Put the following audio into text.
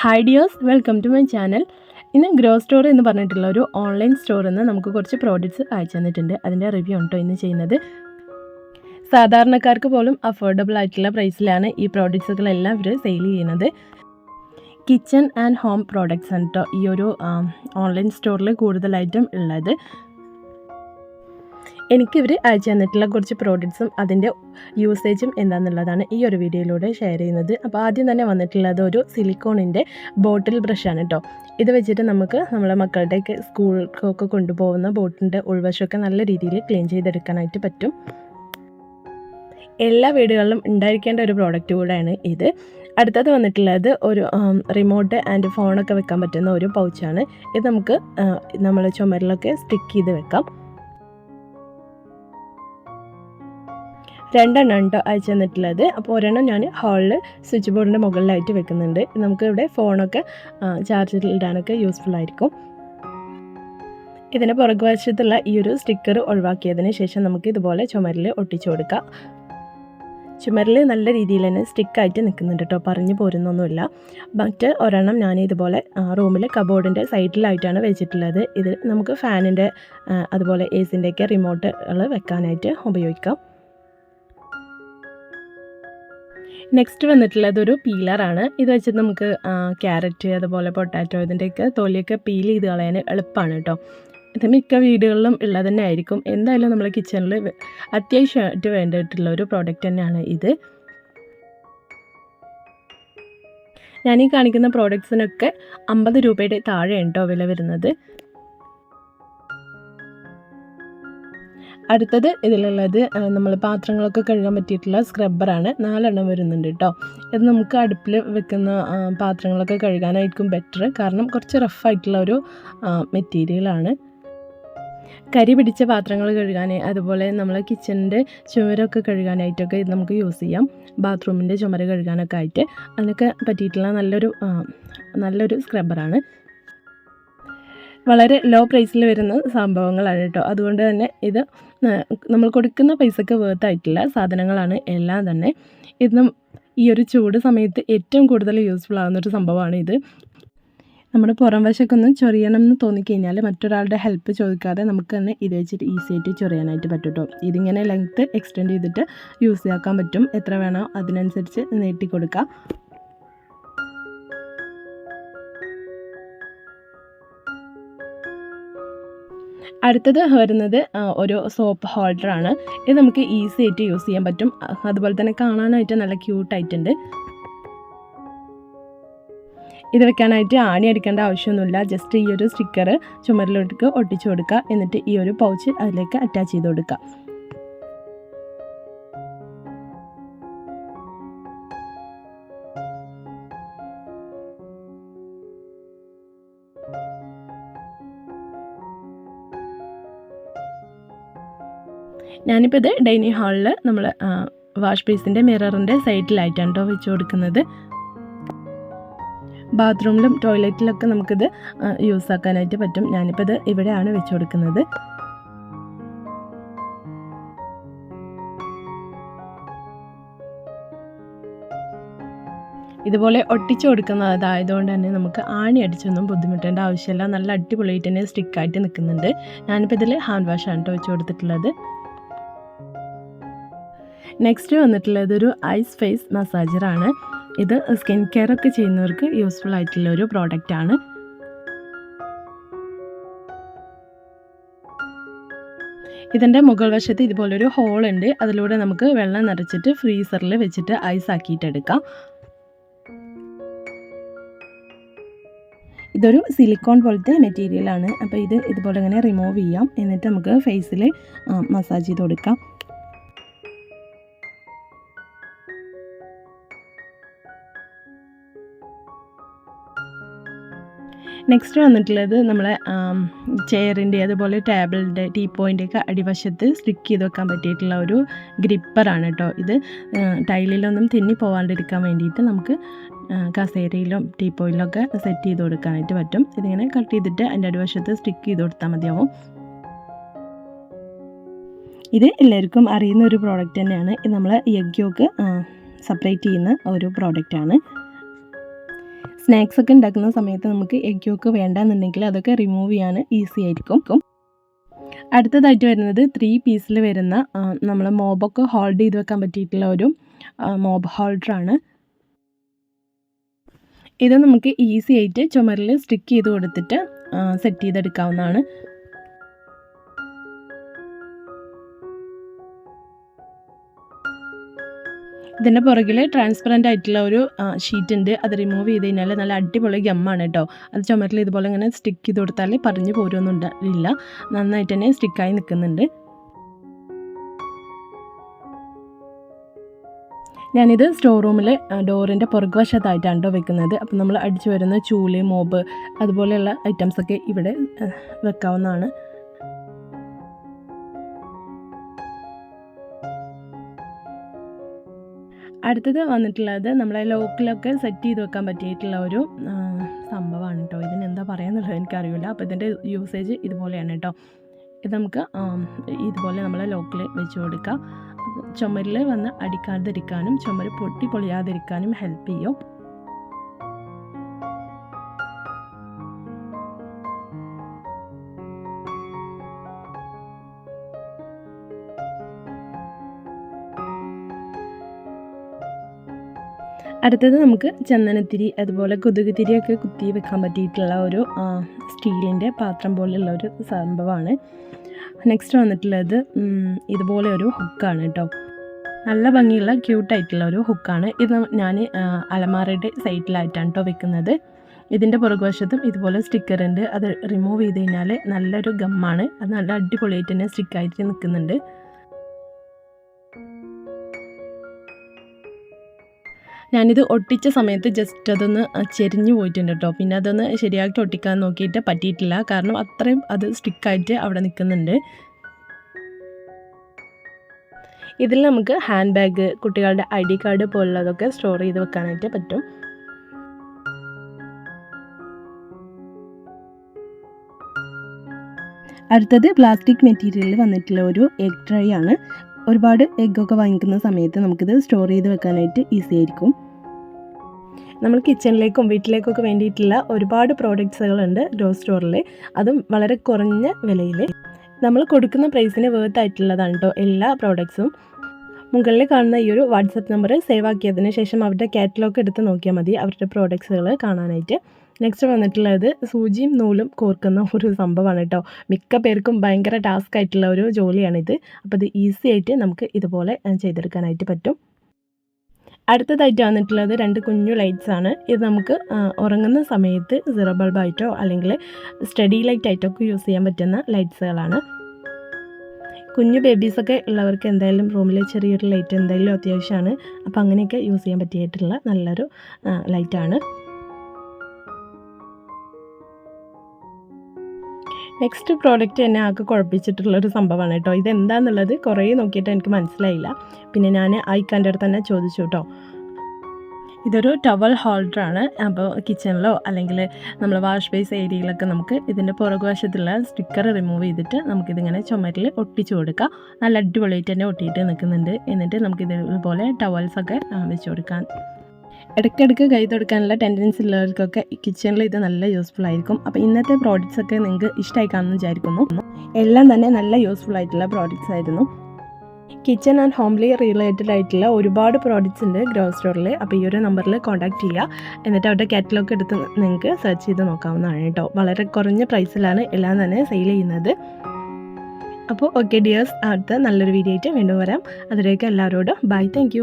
Hi dears welcome to my channel ഇന്ന് grow store എന്ന് പറഞ്ഞിട്ടുള്ള ഒരു ഓൺലൈൻ സ്റ്റോറിൽ നിന്ന് നമുക്ക് കുറച്ച് പ്രോഡക്റ്റ്സ് അയച്ചു തന്നിട്ടുണ്ട്. അതിന്റെ റിവ്യൂ ഉണ്ടോ ഇന്ന് ചെയ്യുന്നത്. സാധാരണക്കാർക്ക് പോലും അഫോർഡബിൾ ആയിട്ടുള്ള പ്രൈസിലാണ് ഈ പ്രോഡക്റ്റ്സുകളെല്ലാം ഇവർ സെയിൽ ചെയ്യുന്നത്. കിച്ചൺ ആൻഡ് ഹോം പ്രോഡക്റ്റ്സ് ആണ് കേട്ടോ ഈ ഒരു ഓൺലൈൻ സ്റ്റോറിൽ കൂടുതലായിട്ടും ഉള്ളത്. എനിക്ക് ഇവർ അയച്ചു തന്നിട്ടുള്ള കുറച്ച് പ്രോഡക്റ്റ്സും അതിന്റെ യൂസേജും എന്താണെന്നുള്ളതാണ് ഈ ഒരു വീഡിയോയിലൂടെ ഷെയർ ചെയ്യുന്നത്. അപ്പോൾ ആദ്യം തന്നെ വന്നിട്ടുള്ളത് ഒരു സിലിക്കോണിന്റെ ബോട്ടിൽ ബ്രഷാണ് കേട്ടോ ഇത് വെച്ചിട്ട് നമുക്ക് നമ്മളെ മക്കളുടെയൊക്കെ സ്കൂൾക്കൊക്കെ കൊണ്ടുപോകുന്ന ബോട്ടിന്റെ ഉൾവശമൊക്കെ നല്ല രീതിയിൽ ക്ലീൻ ചെയ്തെടുക്കാനായിട്ട് പറ്റും. എല്ലാ വീടുകളിലും ഉണ്ടായിരിക്കേണ്ട ഒരു പ്രോഡക്റ്റ് കൂടെയാണ് ഇത്. അടുത്തത് വന്നിട്ടുള്ളത് ഒരു റിമോട്ട് ആൻഡ് ഫോണൊക്കെ വെക്കാൻ പറ്റുന്ന ഒരു പൗച്ചാണ് ഇത് നമുക്ക് നമ്മൾ ചുമരിലൊക്കെ സ്റ്റിക്ക് ചെയ്ത് വെക്കാം. രണ്ടെണ്ണം ഉണ്ടോ അയച്ചു തന്നിട്ടുള്ളത് അപ്പോൾ ഒരെണ്ണം ഞാൻ ഹാളിൽ സ്വിച്ച് ബോർഡിന്റെ മുകളിലായിട്ട് വെക്കുന്നുണ്ട്. നമുക്ക് ഇവിടെ ഫോണൊക്കെ ചാർജിൽ ഇടാനൊക്കെ യൂസ്ഫുൾ ആയിരിക്കും. ഇതിന്റെ പുറകുവശത്തുള്ള ഈ ഒരു സ്റ്റിക്കർ ഒഴിവാക്കിയതിന് ശേഷം നമുക്ക് ഇതുപോലെ ചുമരിൽ ഒട്ടിച്ചു കൊടുക്കാം. ചുമരിൽ നല്ല രീതിയിൽ തന്നെ സ്റ്റിക്കായിട്ട് നിൽക്കുന്നുണ്ട് കേട്ടോ. പറഞ്ഞു പോരുന്നൊന്നുമില്ല. മറ്റ് ഒരെണ്ണം ഞാൻ ഇതുപോലെ റൂമിൽ കബോർഡിന്റെ സൈഡിലായിട്ടാണ് വെച്ചിട്ടുള്ളത്. ഇത് നമുക്ക് ഫാനിന്റെ അതുപോലെ എ സിന്റെയൊക്കെ റിമോട്ടുകൾ വെക്കാനായിട്ട് ഉപയോഗിക്കാം. നെക്സ്റ്റ് വന്നിട്ടുള്ളത് ഒരു പീലറാണ് ഇത് വെച്ചിട്ട് നമുക്ക് ക്യാരറ്റ് അതുപോലെ പൊട്ടാറ്റോ ഇതിന്റെയൊക്കെ തൊലിയൊക്കെ പീൽ ചെയ്ത് കളയാൻ എളുപ്പമാണ് കേട്ടോ ഇത് മിക്ക വീടുകളിലും ഉള്ളത് തന്നെ ആയിരിക്കും. എന്തായാലും നമ്മൾ കിച്ചണിൽ അത്യാവശ്യമായിട്ട് വേണ്ടിയിട്ടുള്ള ഒരു പ്രോഡക്റ്റ് തന്നെയാണ് ഇത്. ഞാൻ ഈ കാണിക്കുന്ന പ്രോഡക്ട്സിനൊക്കെ അമ്പത് രൂപയുടെ താഴെ ഉണ്ടോ വില വരുന്നത്. അടുത്തത് ഇതിലുള്ളത് നമ്മൾ പാത്രങ്ങളൊക്കെ കഴുകാൻ പറ്റിയിട്ടുള്ള സ്ക്രബ്ബറാണ് നാലെണ്ണം വരുന്നുണ്ട് കേട്ടോ ഇത് നമുക്ക് അടുപ്പിൽ വെക്കുന്ന പാത്രങ്ങളൊക്കെ കഴുകാനായിരിക്കും ബെറ്റർ കാരണം കുറച്ച് റഫായിട്ടുള്ള ഒരു മെറ്റീരിയലാണ് കരി പിടിച്ച പാത്രങ്ങൾ കഴുകാൻ അതുപോലെ നമ്മൾ കിച്ചണിന്റെ ചുമരൊക്കെ കഴുകാനായിട്ടൊക്കെ ഇത് നമുക്ക് യൂസ് ചെയ്യാം. ബാത്റൂമിന്റെ ചുമര കഴുകാനൊക്കെ ആയിട്ട്. അതിനൊക്കെ പറ്റിയിട്ടുള്ള നല്ലൊരു നല്ലൊരു സ്ക്രബ്ബറാണ് വളരെ ലോ പ്രൈസിൽ വരുന്ന സംഭവങ്ങളാണ് കേട്ടോ അതുകൊണ്ട് തന്നെ ഇത് നമ്മൾ കൊടുക്കുന്ന പൈസക്ക് വേർത്തായിട്ടുള്ള സാധനങ്ങളാണ് എല്ലാം തന്നെ. ഇന്നും ഈ ഒരു ചൂട് സമയത്ത് ഏറ്റവും കൂടുതൽ യൂസ്ഫുൾ ആകുന്ന ഒരു സംഭവമാണ് ഇത്. നമ്മുടെ പുറം വശക്കൊന്നും ചൊറിയണം എന്ന് തോന്നിക്കഴിഞ്ഞാൽ മറ്റൊരാളുടെ ഹെൽപ്പ് ചോദിക്കാതെ നമുക്ക് തന്നെ ഇത് വെച്ചിട്ട് ഈസി ആയിട്ട് ചൊറിയാനായിട്ട് പറ്റും ഇതിങ്ങനെ ലെങ്ത്ത് എക്സ്റ്റെൻഡ് ചെയ്തിട്ട് യൂസ് ചെയ്യാക്കാൻ പറ്റും. എത്ര വേണോ അതിനനുസരിച്ച് നീട്ടി കൊടുക്കാം. അടുത്തത് വരുന്നത് ഒരു സോപ്പ് ഹോൾഡറാണ് ഇത് നമുക്ക് ഈസി ആയിട്ട് യൂസ് ചെയ്യാൻ പറ്റും. അതുപോലെ തന്നെ കാണാനായിട്ട് നല്ല ക്യൂട്ടായിട്ടുണ്ട് ഇത് വെക്കാനായിട്ട് ആണി അടിക്കേണ്ട ആവശ്യമൊന്നുമില്ല. ജസ്റ്റ് ഈ ഒരു സ്റ്റിക്കർ ചുമരിലോട്ട് ഒട്ടിച്ചു കൊടുക്കുക. എന്നിട്ട് ഈ ഒരു പൗച്ച് അതിലേക്ക് അറ്റാച്ച് ചെയ്ത് കൊടുക്കുക. ഞാനിപ്പോൾ ഇത് ഡൈനിങ് ഹാളിൽ നമ്മൾ വാഷ് ബേസിന്റെ മിററിന്റെ സൈഡിലായിട്ടാണ് കേട്ടോ വെച്ച് കൊടുക്കുന്നത്. ബാത്റൂമിലും ടോയ്ലറ്റിലൊക്കെ നമുക്കിത് യൂസ് ആക്കാനായിട്ട് പറ്റും. ഞാനിപ്പോൾ ഇത് ഇവിടെയാണ് വെച്ച് കൊടുക്കുന്നത്. ഇതുപോലെ ഒട്ടിച്ചു കൊടുക്കുന്നതായതുകൊണ്ട് തന്നെ നമുക്ക് ആണി അടിച്ചൊന്നും ബുദ്ധിമുട്ടേണ്ട ആവശ്യമില്ല. നല്ല അടിപൊളിയായിട്ട് തന്നെ സ്റ്റിക്കായിട്ട് നിൽക്കുന്നുണ്ട്. ഞാനിപ്പോൾ ഇതിൽ ഹാൻഡ് വാഷാണ് കേട്ടോ വെച്ച് കൊടുത്തിട്ടുള്ളത്. നെക്സ്റ്റ് വന്നിട്ടുള്ളത് ഒരു ഐസ് ഫേസ് മസാജറാണ് ഇത് സ്കിൻ കെയർ ഒക്കെ ചെയ്യുന്നവർക്ക് യൂസ്ഫുൾ ആയിട്ടുള്ള ഒരു പ്രോഡക്റ്റാണ് ഇതിന്റെ മുകൾ വശത്ത് ഇതുപോലൊരു ഹോൾ ഉണ്ട്. അതിലൂടെ നമുക്ക് വെള്ളം നിറച്ചിട്ട് ഫ്രീസറിൽ വെച്ചിട്ട് ഐസ് ആക്കിയിട്ടെടുക്കാം ഇതൊരു സിലിക്കോൺ പോലത്തെ മെറ്റീരിയലാണ് അപ്പോൾ ഇത് ഇതുപോലെ ഇങ്ങനെ റിമൂവ് ചെയ്യാം. എന്നിട്ട് നമുക്ക് ഫേസിൽ മസാജ് ചെയ്ത് കൊടുക്കാം. നെക്സ്റ്റ് വന്നിട്ടുള്ളത് നമ്മളെ ചെയറിന്റെ അതുപോലെ ടേബിളിന്റെ ടീ പോയിന്റെയൊക്കെ അടിവശത്ത് സ്റ്റിക്ക് ചെയ്ത് വെക്കാൻ പറ്റിയിട്ടുള്ള ഒരു ഗ്രിപ്പറാണ് കേട്ടോ ഇത്. ടൈലിലൊന്നും തെന്നി പോവാണ്ടിരിക്കാൻ വേണ്ടിയിട്ട് നമുക്ക് കസേരയിലും ടീ പോയിലൊക്കെ സെറ്റ് ചെയ്ത് കൊടുക്കാനായിട്ട് പറ്റും. ഇതിങ്ങനെ കട്ട് ചെയ്തിട്ട് അതിന്റെ അടിവശത്ത് സ്റ്റിക്ക് ചെയ്ത് കൊടുത്താൽ മതിയാവും. ഇത് എല്ലാവർക്കും അറിയുന്ന ഒരു പ്രോഡക്റ്റ് തന്നെയാണ്. ഇത് നമ്മൾ യഗ്യോക്ക് സെപ്പറേറ്റ് ചെയ്യുന്ന ഒരു പ്രോഡക്റ്റാണ് സ്നാക്സ് ഒക്കെ ഉണ്ടാക്കുന്ന സമയത്ത് നമുക്ക് എഗ് യോക്ക് വേണ്ടാന്നുണ്ടെങ്കിൽ അതൊക്കെ റിമൂവ് ചെയ്യാൻ ഈസി ആയിരിക്കും. അടുത്തതായിട്ട് വരുന്നത് ത്രീ പീസിൽ വരുന്ന നമ്മൾ മോബൊക്കെ ഹോൾഡ് ചെയ്ത് വെക്കാൻ പറ്റിയിട്ടുള്ള ഒരു മോബ് ഹോൾഡറാണ് ഇത് നമുക്ക് ഈസി ആയിട്ട് ചുമരിൽ സ്റ്റിക്ക് ചെയ്ത് കൊടുത്തിട്ട് സെറ്റ് ചെയ്തെടുക്കാവുന്നതാണ്. ഇതിന്റെ പുറകിൽ ട്രാൻസ്പെറന്റ് ആയിട്ടുള്ള ഒരു ഷീറ്റ് ഉണ്ട്. അത് റിമൂവ് ചെയ്ത് കഴിഞ്ഞാൽ നല്ല അടിപൊളി ഗമ്മാണ് കേട്ടോ അത് ചുമരിൽ ഇതുപോലെ ഇങ്ങനെ സ്റ്റിക്ക് ചെയ്ത് കൊടുത്താൽ പറഞ്ഞു ഇല്ല നന്നായിട്ട് തന്നെ സ്റ്റിക്കായി നിൽക്കുന്നുണ്ട് ഞാനിത് സ്റ്റോർ റൂമിൽ ഡോറിന്റെ പുറകുവശത്തായിട്ടാണ് കേട്ടോ വെക്കുന്നത്. അപ്പം നമ്മൾ അടിച്ചു വരുന്ന ചൂൽ മോബ് അതുപോലെയുള്ള ഐറ്റംസൊക്കെ ഇവിടെ വെക്കാവുന്നതാണ്. അടുത്തത് വന്നിട്ടുള്ളത് നമ്മളെ ലോക്കിലൊക്കെ സെറ്റ് ചെയ്ത് വെക്കാൻ പറ്റിയിട്ടുള്ള ഒരു സംഭവമാണ് കേട്ടോ ഇതിനെന്താ പറയാന്നുള്ളത് എനിക്കറിയില്ല അപ്പോൾ ഇതിന്റെ യൂസേജ് ഇതുപോലെയാണ് കേട്ടോ ഇത് നമുക്ക് ഇതുപോലെ നമ്മളെ ലോക്കിൽ വെച്ച് കൊടുക്കാം. ചുമരിൽ വന്ന് അടിക്കാതിരിക്കാനും ചുമര് പൊട്ടി പൊളിയാതിരിക്കാനും ഹെൽപ്പ് ചെയ്യും. അടുത്തത് നമുക്ക് ചന്ദനത്തിരി അതുപോലെ കൊതുകുതിരിയൊക്കെ കുത്തി വെക്കാൻ പറ്റിയിട്ടുള്ള ഒരു സ്റ്റീലിന്റെ പാത്രം പോലെയുള്ള ഒരു സംഭവമാണ്. നെക്സ്റ്റ് വന്നിട്ടുള്ളത് ഇതുപോലെ ഒരു ഹുക്കാണ് കേട്ടോ നല്ല ഭംഗിയുള്ള ക്യൂട്ടായിട്ടുള്ള ഒരു ഹുക്കാണ് ഇത് ഞാൻ അലമാറയുടെ സൈഡിലായിട്ടാണ് കേട്ടോ വെക്കുന്നത്. ഇതിന്റെ പുറകുവശത്തും ഇതുപോലെ സ്റ്റിക്കർ ഉണ്ട്. അത് റിമൂവ് ചെയ്ത് കഴിഞ്ഞാൽ നല്ലൊരു ഗമ്മാണ് അത് നല്ല അടിപൊളിയായിട്ട് തന്നെ സ്റ്റിക്കായിട്ട് നിൽക്കുന്നുണ്ട് ഞാനിത് ഒട്ടിച്ച സമയത്ത് ജസ്റ്റ് അതൊന്ന് ചെരിഞ്ഞു പോയിട്ടുണ്ട് കേട്ടോ പിന്നെ അതൊന്ന് ശരിയാക്കി ഒട്ടിക്കാൻ നോക്കിയിട്ട് പറ്റിയിട്ടില്ല. കാരണം അത്രയും അത് സ്റ്റിക്കായിട്ട് അവിടെ നിൽക്കുന്നുണ്ട്. ഇതിൽ നമുക്ക് ഹാൻഡ് ബാഗ് കുട്ടികളുടെ ഐ ഡി കാർഡ് പോലുള്ളതൊക്കെ സ്റ്റോർ ചെയ്ത് വെക്കാനായിട്ട് പറ്റും. അടുത്തത് പ്ലാസ്റ്റിക് മെറ്റീരിയലിൽ വന്നിട്ടുള്ള ഒരു എഗ് ട്രൈ ആണ്. ഒരുപാട് എഗ്ഗൊക്കെ വാങ്ങിക്കുന്ന സമയത്ത് നമുക്കിത് സ്റ്റോർ ചെയ്ത് വെക്കാനായിട്ട് ഈസി ആയിരിക്കും. നമ്മൾ കിച്ചണിലേക്കും വീട്ടിലേക്കൊക്കെ വേണ്ടിയിട്ടുള്ള ഒരുപാട് പ്രോഡക്ട്സുകളുണ്ട് ഗ്രോ സ്റ്റോറിൽ അതും വളരെ കുറഞ്ഞ വിലയിൽ നമ്മൾ കൊടുക്കുന്ന പ്രൈസിന് വേർത്ത് ആയിട്ടുള്ളതാണ് കേട്ടോ എല്ലാ പ്രോഡക്ട്സും മുകളിൽ കാണുന്ന ഈ ഒരു വാട്സപ്പ് നമ്പർ സേവ് ആക്കിയതിന് ശേഷം അവരുടെ കാറ്റലോഗ് എടുത്ത് നോക്കിയാൽ മതി അവരുടെ പ്രോഡക്ട്സുകൾ കാണാനായിട്ട്. നെക്സ്റ്റ് വന്നിട്ടുള്ളത് സൂചിയും നൂലും കോർക്കുന്ന ഒരു സംഭവമാണ് കേട്ടോ. മിക്ക പേർക്കും ഭയങ്കര ടാസ്ക് ആയിട്ടുള്ള ഒരു ജോലിയാണിത്. അപ്പോൾ ഇത് ഈസി ആയിട്ട് നമുക്ക് ഇതുപോലെ ചെയ്തെടുക്കാനായിട്ട് പറ്റും. അടുത്തതായിട്ട് വന്നിട്ടുള്ളത് രണ്ട് കുഞ്ഞു ലൈറ്റ്സ് ആണ്. ഇത് നമുക്ക് ഉറങ്ങുന്ന സമയത്ത് സിറോ ബൾബായിട്ടോ അല്ലെങ്കിൽ സ്റ്റഡി ലൈറ്റ് ആയിട്ടോ ഒക്കെ യൂസ് ചെയ്യാൻ പറ്റുന്ന ലൈറ്റ്സുകളാണ് കുഞ്ഞു ബേബീസൊക്കെ ഉള്ളവർക്ക് എന്തായാലും റൂമിൽ ചെറിയൊരു ലൈറ്റ് എന്തായാലും അത്യാവശ്യമാണ്. അപ്പോൾ അങ്ങനെയൊക്കെ യൂസ് ചെയ്യാൻ പറ്റിയിട്ടുള്ള നല്ലൊരു ലൈറ്റാണ് നെക്സ്റ്റ് പ്രോഡക്റ്റ് എന്നെ ആകെ കുഴപ്പിച്ചിട്ടുള്ളൊരു സംഭവമാണ് കേട്ടോ. ഇതെന്താണെന്നുള്ളത് കുറേ നോക്കിയിട്ട് എനിക്ക് മനസ്സിലായില്ല. പിന്നെ ഞാൻ ഐക്കാന്റെ അടുത്ത് തന്നെ ചോദിച്ചു കേട്ടോ. ഇതൊരു ടവൽ ഹോൾഡറാണ് അപ്പോൾ കിച്ചണിലോ അല്ലെങ്കിൽ നമ്മൾ വാഷ് ബേസ് ഏരിയയിലൊക്കെ നമുക്ക് ഇതിന്റെ പുറകുവശത്തുള്ള സ്റ്റിക്കർ റിമൂവ് ചെയ്തിട്ട് നമുക്കിതിങ്ങനെ ചുമരിൽ ഒട്ടിച്ചു കൊടുക്കാം. നല്ല അടിപൊളിയായിട്ട് തന്നെ ഒട്ടിയിട്ട് നിൽക്കുന്നുണ്ട്. എന്നിട്ട് നമുക്കിതുപോലെ ടവൽസൊക്കെ വെച്ച് കൊടുക്കാൻ ഇടയ്ക്കിടയ്ക്ക് കൈ തൊടുക്കാനുള്ള ടെൻഡൻസി ഉള്ളവർക്കൊക്കെ കിച്ചണിൽ ഇത് നല്ല യൂസ്ഫുൾ ആയിരിക്കും. അപ്പോൾ ഇന്നത്തെ പ്രോഡക്റ്റ്സ് ഒക്കെ നിങ്ങൾക്ക് ഇഷ്ടമായി കാണുമെന്ന് വിചാരിക്കുന്നു. എല്ലാം തന്നെ നല്ല യൂസ്ഫുൾ ആയിട്ടുള്ള പ്രോഡക്റ്റ്സ് ആയിരുന്നു. കിച്ചൺ ആൻഡ് ഹോംലി റിലേറ്റഡ് ആയിട്ടുള്ള ഒരുപാട് പ്രോഡക്റ്റ്സ് ഉണ്ട് ഗ്രോ സ്റ്റോറിൽ അപ്പോൾ ഈ ഒരു നമ്പറിൽ കോൺടാക്ട് ചെയ്യുക എന്നിട്ട് അവരുടെ കാറ്റലോഗ് എടുത്ത് നിങ്ങൾക്ക് സെർച്ച് ചെയ്ത് നോക്കാവുന്നതാണ് കേട്ടോ. വളരെ കുറഞ്ഞ പ്രൈസിലാണ് എല്ലാം തന്നെ സെയിൽ ചെയ്യുന്നത്. അപ്പോൾ ഓക്കെ ഡിയേഴ്സ് അടുത്ത നല്ലൊരു വീഡിയോ ആയിട്ട് വീണ്ടും വരാം. അതിലേക്ക് എല്ലാവരോടും ബൈ താങ്ക്